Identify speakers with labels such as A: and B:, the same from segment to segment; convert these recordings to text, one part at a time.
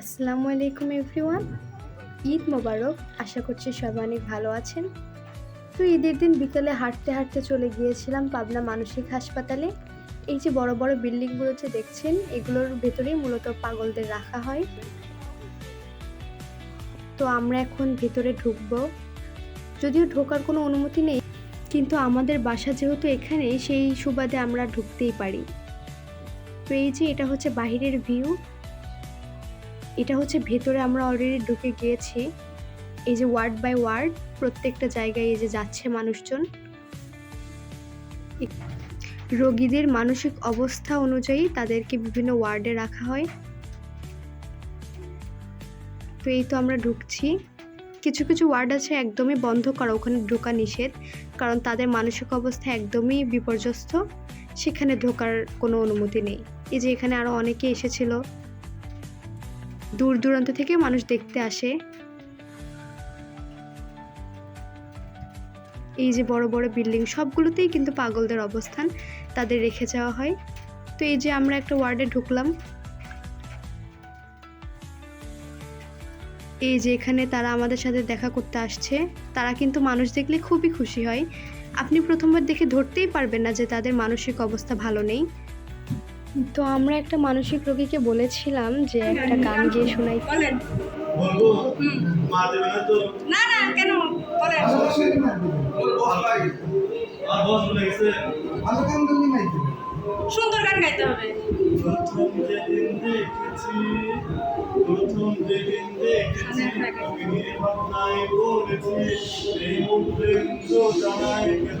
A: আসসালামু আলাইকুম এভরিওয়ান। ঈদ মোবারক, আশা করছি সবাই অনেক ভালো আছেন। তো ঈদের দিন বিকেলে হাঁটতে হাঁটতে চলে গিয়েছিলাম পাবনা মানসিক হাসপাতালে। এই যে বড় বড় বিল্ডিংগুলো যে দেখছেন, এগুলোর ভেতরেই মূলত পাগলদের রাখা হয়। তো আমরা এখন ভেতরে ঢুকবো। যদিও ঢোকার কোনো অনুমতি নেই, কিন্তু আমাদের বাসা যেহেতু এখানে, সেই সুবাদে আমরা ঢুকতেই পারি। তো এই যে এটা হচ্ছে বাহিরের ভিউ। এটা হচ্ছে ভেতরে আমরা অলরেডি ঢুকে গিয়েছি। এই যে ওয়ার্ড বাই ওয়ার্ড প্রত্যেকটা জায়গায় এই যে যাচ্ছে মানুষজন। রোগীদের মানসিক অবস্থা অনুযায়ী তাদেরকে বিভিন্ন ওয়ার্ডে রাখা হয়। তো এই তো আমরা ঢুকছি। কিছু কিছু ওয়ার্ড আছে একদমই বন্ধ করা, ওখানে ঢোকা নিষেধ। কারণ তাদের মানসিক অবস্থা একদমই বিপর্যস্ত। সেখানে ঢোকার কোনো অনুমতি নেই। এই যে এখানে আরও অনেকে এসেছিল। দূর দূরান্ত থেকে মানুষ দেখতে আসে। এই যে বড় বড় বিল্ডিং, সবগুলোতেই কিন্তু পাগলদের অবস্থান তাদের রেখে যাওয়া হয়। তো এই যে আমরা একটা ওয়ার্ডে ঢুকলাম। এই যে এখানে তারা আমাদের সাথে দেখা করতে আসছে। তারা কিন্তু মানুষ দেখলে খুবই খুশি হয়। আপনি প্রথমবার দেখে ধরতেই পারবেন না যে তাদের মানসিক অবস্থা ভালো নেই। তো আমরা একটা মানসিক রোগীকে বলেছিলাম যে একটা গান গিয়ে শোনাই।
B: না
C: না না কেন? বলেন।
B: আর বস বলে গেছে
C: সুন্দর গান গাইতে হবে।
B: প্রথম যেদিন দেখেছি প্রথম যেদিন দেখেছি অগ্নির বলেছি এই মুহূর্তে জানাই কেন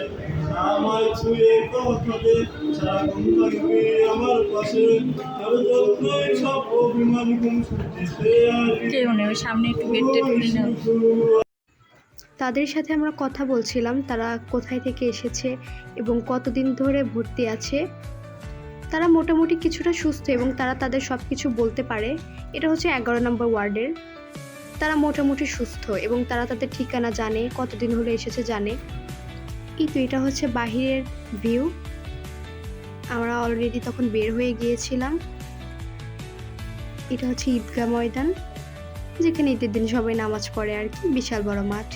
B: আমার ছুঁয়ে দে সারাক্ষণ থাকবি আমার পাশে। তোর যত্নই সব অভিমান আসবি
C: কেউ নেই সামনে একটু খুলে
A: তাদের সাথে আমরা কথা বলছিলাম তারা কোথায় থেকে এসেছে এবং কতদিন ধরে ভর্তি আছে। তারা মোটামুটি কিছুটা সুস্থ এবং তারা তাদের সব কিছু বলতে পারে। এটা হচ্ছে এগারো নম্বর ওয়ার্ডের। তারা মোটামুটি সুস্থ এবং তারা তাদের ঠিকানা জানে কতদিন হলে এসেছে জানে। এই তো এটা হচ্ছে বাহিরের ভিউ আমরা অলরেডি তখন বের হয়ে গিয়েছিলাম। এটা হচ্ছে ঈদগাহ ময়দান, যেখানে ঈদের দিন সবাই নামাজ পড়ে আর কি, বিশাল বড় মাঠ।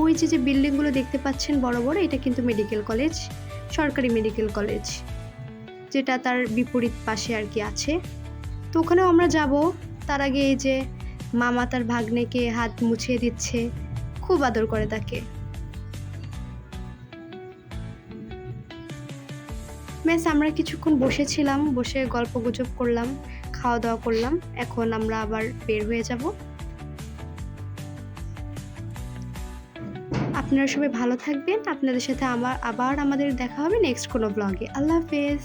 A: ওই যে যে বিল্ডিংগুলো দেখতে পাচ্ছেন বড় বড়, এটা কিন্তু মেডিকেল কলেজ সরকারি মেডিকেল কলেজ যেটা তার বিপরীত পাশে আর কি আছে। তো ওখানেও আমরা যাব, তার আগে এই যে মামা তার ভাগ্নেকে হাত মুছিয়ে দিচ্ছে, খুব আদর করে তাকে। ব্যাস আমরা কিছুক্ষণ বসেছিলাম, বসে গল্প গুজব করলাম, খাওয়া দাওয়া করলাম। এখন আমরা আবার বের হয়ে যাব। আপনারা সবাই ভালো থাকবেন। আপনাদের সাথে আমার আবার আমাদের দেখা হবে নেক্সট কোনো ব্লগে আল্লাহ হাফেজ।